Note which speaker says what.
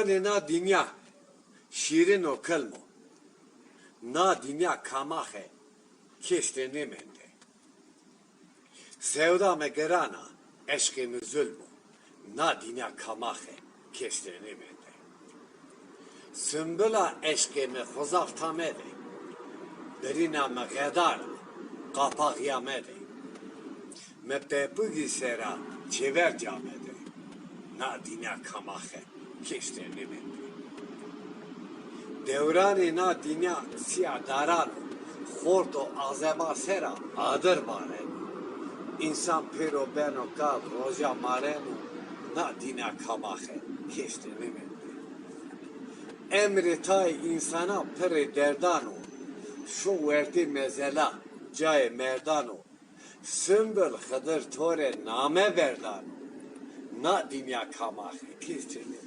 Speaker 1: na dünya şirin o kılmo. Na dünya kamahe kesteni mende. Sevda me gerana eşke mi zulmu. Na dünya kamahe kesteni mende. Sümbüla eşke mi huzaf tamede. Berina me gedar kapak yamede. Me pepugi sera çever. Na dünya kamahe mende. Devrani na dünya siya daran Horto azeba sera adır maren İnsan pero beno kav roja marenu Na dünya kamahe kesteni mende. Emri tay insana pere derdano Şu verdi mezela caye merdano Sümbül hıdır tore name verdano Na dünya kamahe kesteni